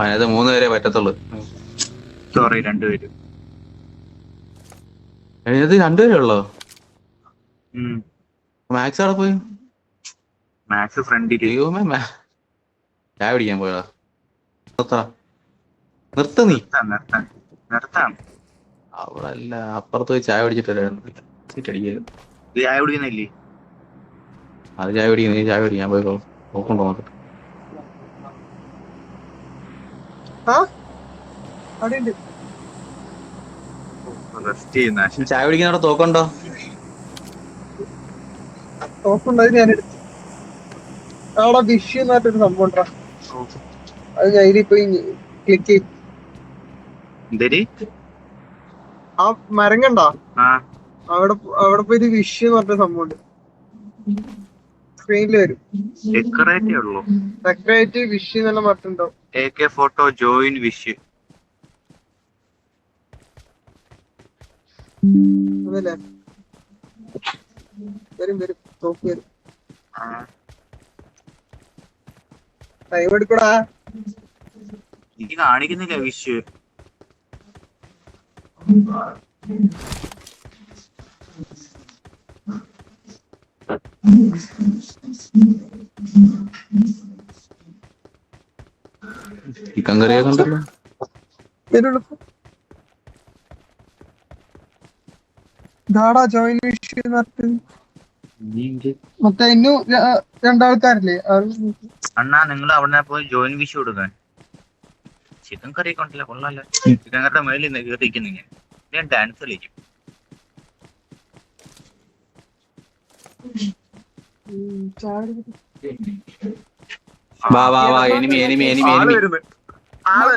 അതിനകത്ത് മൂന്ന് പേരെ പറ്റത്തുള്ളൂ. സോറി രണ്ടുപേരും. അതിനകത്ത് രണ്ടുപേരേ ഉള്ളോ? മാക്സ് അവിടെ പോയി? മാക്സ് മാ- ചായ പിടിക്കാൻ പോയതാ. നിർത്താ നിർത്ത നീ. നിർത്താം അവിടെ അല്ല അപ്പുറത്ത് പോയി ചായ പിടിച്ചിട്ടല്ലേ ചായ കുടിക്കുന്നില്ലേ? അത് ചായ പിടിക്കുന്ന നീ ചായ കുടിക്കാൻ പോയി നോക്കണ്ടോ നോക്കട്ടെ ചായ കുടിക്കുന്നവിടെ തോക്കുണ്ടോ? മരങ്ങണ്ടോ ഞാൻ അവിടെ വിഷ് സംഭവം. അത് ഞാൻ പോയി ക്ലിക്ക് ചെയ്യും എന്തേരി? ആ മരം കണ്ടോ ആ. അവിടെ അവിടെ പോയി വിഷ് എന്ന് പറഞ്ഞ സംഭവം ഉണ്ട് സ്ക്രീനിൽ വരും. ഡെക്കറേറ്റേ ഉള്ളൂ ഡെക്കറേറ്റ് വിഷ് എന്നുള്ള മറ്റുണ്ടോ A K photo join wish അതല്ലേ വരും വരും. തോക്ക് വരും. ടൈം എടുക്കടാ. എനിക്ക് കാണിക്കുന്നില്ല വിഷ് ചിക്കൻ ഇതാടാ ജോയിൻ ഇന്നും രണ്ടാൾക്കാരില്ലേ? അണ്ണാ നിങ്ങൾ അവിടെ പോയി ജോയിൻ വിഷ് കൊടുക്കാൻ. ചിക്കൻ കറി ഒക്കെ ഉണ്ടല്ലോ കൊള്ളാല്ല ചിക്കൻ കറിയുടെ മേലിൽ കയറിയിരിക്കുന്നു ഞാൻ ഞാൻ ഡാൻസ് കളിക്കും. വാ വാ വാ എനിമി എനിമി എനിമി എനിമി. ആൾ